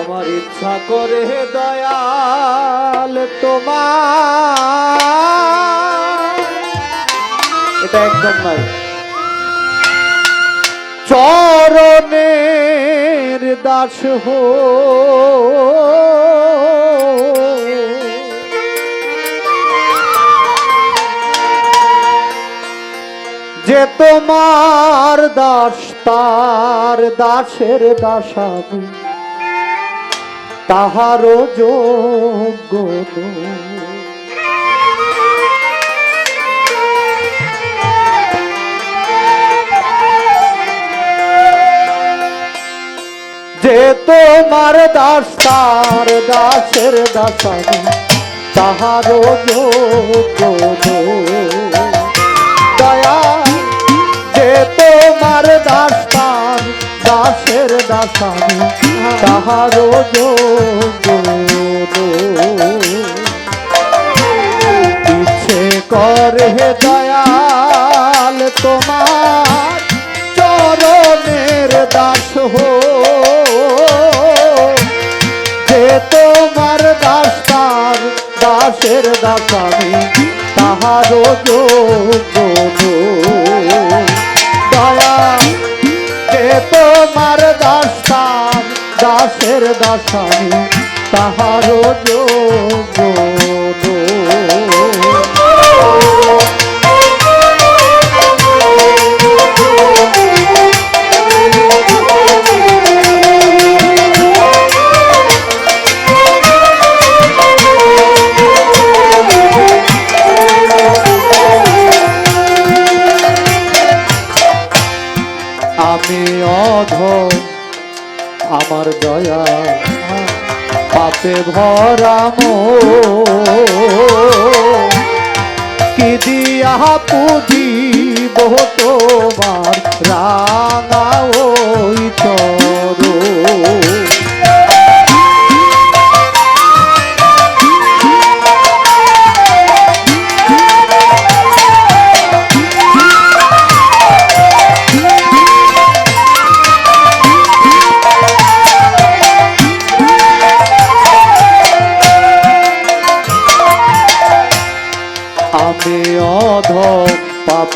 আমার ইচ্ছা করে দয়াল তোমার। এটা একদম নাই চরণের দাস হো। যে তোমার দাস, তার দাসের দাসাবি তাহারও যোগ্য। যে তোমার দাস, তার দাসের দাসাবি তাহারও যোগ্য দয়া, যে তোমার দাস, তার দাসের দাসানি যোগ্য ইচ্ছে করে দয়াল, তোমার চরণের দাস হো। যে তোমার দাস, তার দাসের দাসানি তাহারও যোগ্য দয়া দাসানি তাহারও যোগ্য। পাপে ভরাম কি দিয়া পুজিব তোমার রাঙা ওই চরণ?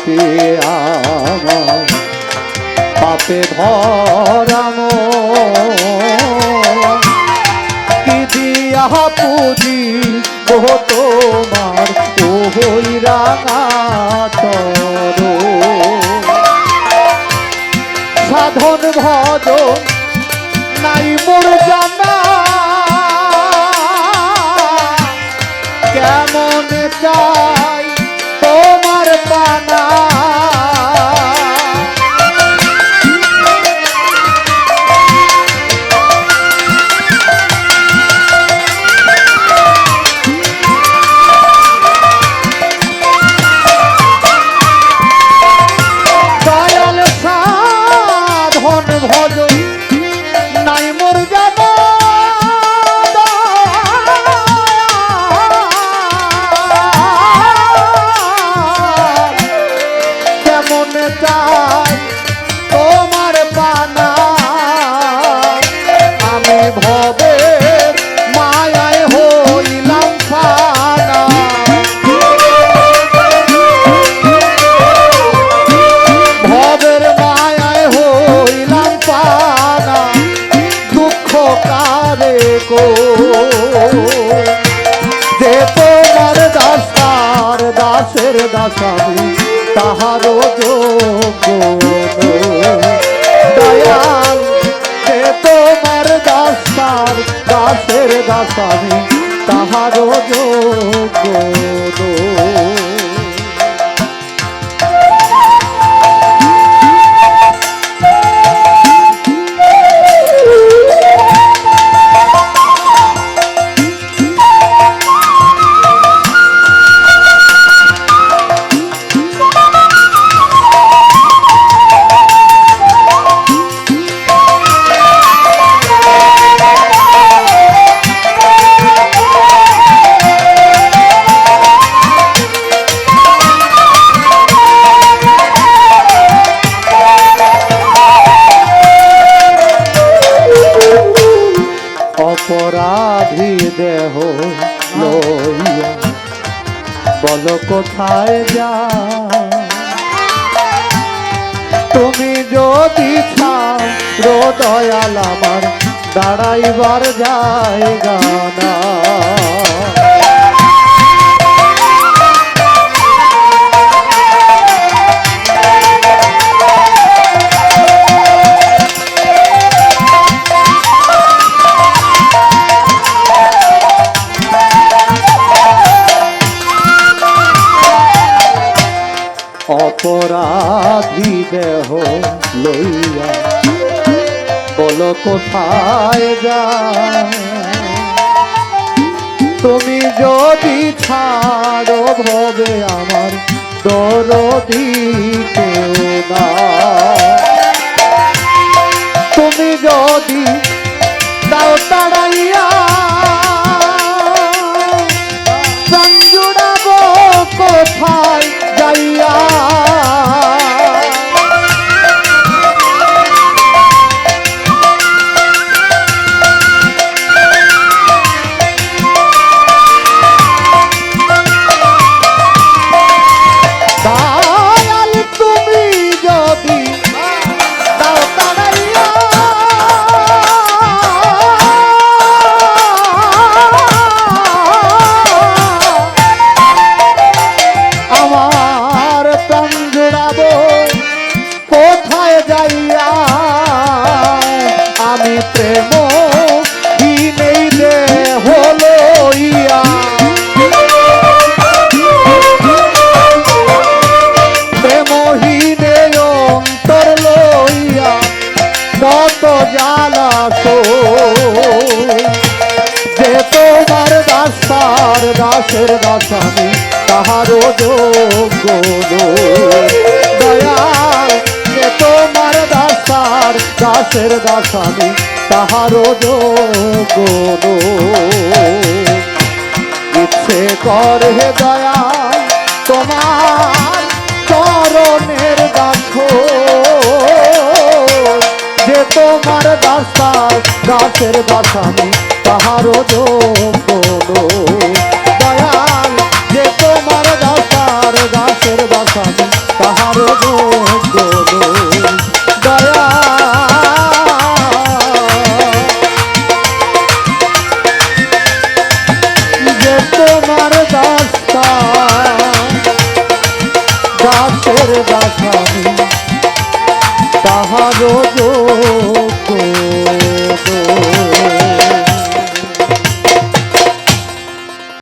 আমার পাপে ধরাম কি দিয়া পুজি ও তোমার ওই রাঙা দাসাবি তাহারও যোগ্য দয়াল সে তোমার দাসার দাসের দাসাবি তাহারও যোগ্য দেহ লইয়া। বল কোথায় যা তুমি যদি ছাড়ো দয়াল আমার দাঁড়াইবার জায়গা না কোথায় যা তুমি যদি ছাড়ো ভবে আমার দরদি তুমি যদি দাও তাড়াইয়া দাসের দাসামি তাহারও যোগ্য। দয়াল যে তোমার দাসার, দাসের দাসামি, তাহারও যোগ্য। ইচ্ছে করে দয়া তোমার চরণের দেখো যে তোমার দাসের। দয়াল দাসার দাসের দাসামি, তাহারও যোগ্য তোমার